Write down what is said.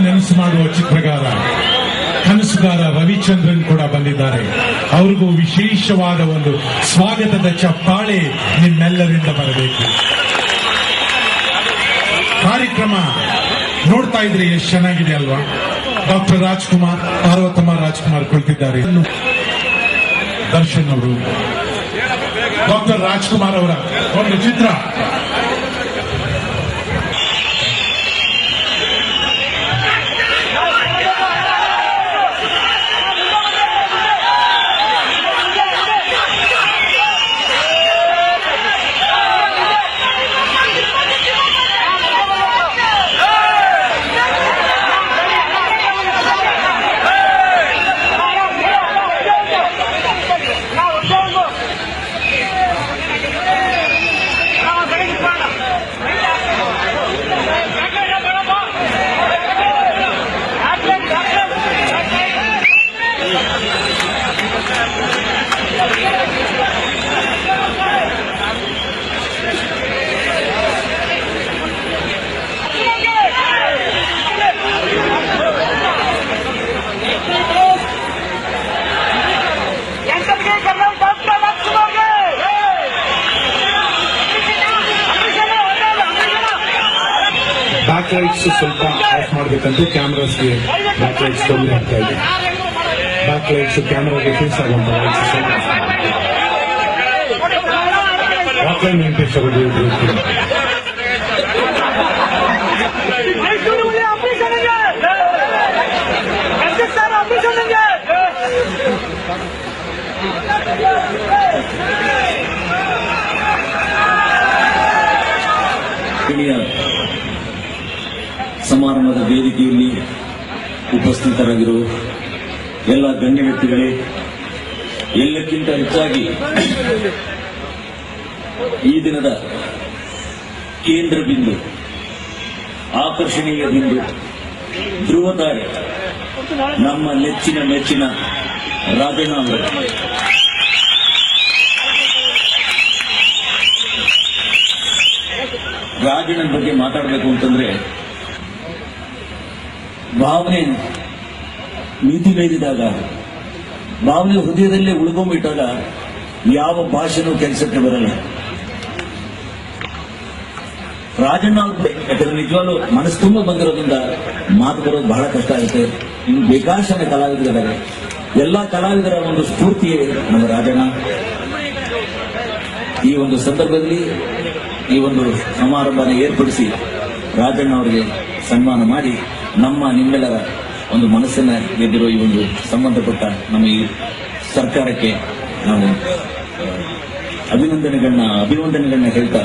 ನೆನಸು ಮಾಡುವ ಚಿತ್ರಗಾರ ಕನಸುಗಾರ ರವಿಚಂದ್ರನ್ ಕೂಡ ಬಂದಿದ್ದಾರೆ. ಅವ್ರಿಗೂ ವಿಶೇಷವಾದ ಒಂದು ಸ್ವಾಗತದ ಚಪ್ಪಾಳೆ ನಿಮ್ಮೆಲ್ಲರಿಂದ ಬರಬೇಕು. ಕಾರ್ಯಕ್ರಮ ನೋಡ್ತಾ ಇದ್ರೆ ಎಷ್ಟು ಚೆನ್ನಾಗಿದೆ ಅಲ್ವಾ? ಡಾಕ್ಟರ್ ರಾಜ್ಕುಮಾರ್, ಪಾರ್ವತಮ್ಮ ರಾಜ್ಕುಮಾರ್ ಕುಳಿತಿದ್ದಾರೆ. ದರ್ಶನ್ ಅವರು. ಡಾಕ್ಟರ್ ರಾಜ್ಕುಮಾರ್ ಅವರ ಒಂದು ಚಿತ್ರ. ಬ್ಯಾಕ್ ಲೈಟ್ಸ್ ಸ್ವಲ್ಪ ಆಫ್ ಮಾಡಬೇಕಂತ ಕ್ಯಾಮ್ರಾಸ್ಗೆ ಬ್ಯಾಕ್ ಲೈಟ್ಸ್ ತೊಂದರೆ ಆಗ್ತಾ ಇದೆ ಬ್ಯಾಕ್ ಲೈಟ್ಸ್ ಕ್ಯಾಮ್ರಾಗೆ ಫೇಸ್ ಆಗುವಂತ ಲೈಟ್ಸ್ ಸ್ವಲ್ಪ ರಾಕ್ಲೈನ್ ವೆಂಕಟೇಶ್ ಅವರು ಇದ್ರು. ಸಮಾರಂಭದ ವೇದಿಕೆಯಲ್ಲಿ ಉಪಸ್ಥಿತರಾಗಿರುವ ಎಲ್ಲ ಗಣ್ಯ ವ್ಯಕ್ತಿಗಳೇ, ಎಲ್ಲಕ್ಕಿಂತ ಹೆಚ್ಚಾಗಿ ಈ ದಿನದ ಕೇಂದ್ರ ಬಿಂದು, ಆಕರ್ಷಣೀಯ ಬಿಂದು ಧ್ರುವತಾರೆ ನಮ್ಮ ನೆಚ್ಚಿನ ಮೆಚ್ಚಿನ ರಾಜಣ್ಣ ಅವರು ಬಗ್ಗೆ ಮಾತಾಡಬೇಕು ಅಂತಂದ್ರೆ ಭಾವನೆ ಮಿತಿ ಮೀರಿದಾಗ ಭಾವನೆ ಹೃದಯದಲ್ಲೇ ಉಳ್ಕೊಂಡ್ಬಿಟ್ಟಾಗ ಯಾವ ಭಾಷೆನೂ ಕೆಲಸಕ್ಕೆ ಬರಲ್ಲ. ರಾಜಣ್ಣ ಅವ್ರ ಯಾಕಂದ್ರೆ ನಿಜವಾಗ್ಲೂ ಮನಸ್ಸು ತುಂಬ ಬಂದಿರೋದ್ರಿಂದ ಮಾತು ಬರೋದು ಬಹಳ ಕಷ್ಟ ಆಗುತ್ತೆ. ಇನ್ನು ಬೇಕಾದಷ್ಟು ಕಲಾವಿದರಿದ್ದಾರೆ. ಎಲ್ಲ ಕಲಾವಿದರ ಒಂದು ಸ್ಫೂರ್ತಿಯೇ ನಮ್ಮ ರಾಜಣ್ಣ. ಈ ಒಂದು ಸಂದರ್ಭದಲ್ಲಿ ಈ ಒಂದು ಸಮಾರಂಭನ ಏರ್ಪಡಿಸಿ ರಾಜಣ್ಣ ಅವರಿಗೆ ಸನ್ಮಾನ ಮಾಡಿ ನಮ್ಮ ನಿಮ್ಮೆಲ್ಲರ ಒಂದು ಮನಸ್ಸನ್ನ ಗೆದ್ದಿರುವ ಈ ಒಂದು ಸಂಬಂಧಪಟ್ಟ ನಮ್ಮ ಈ ಸರ್ಕಾರಕ್ಕೆ ನಾವು ಅಭಿನಂದನೆಗಳನ್ನ ಅಭಿನಂದನೆಗಳನ್ನ ಹೇಳ್ತಾ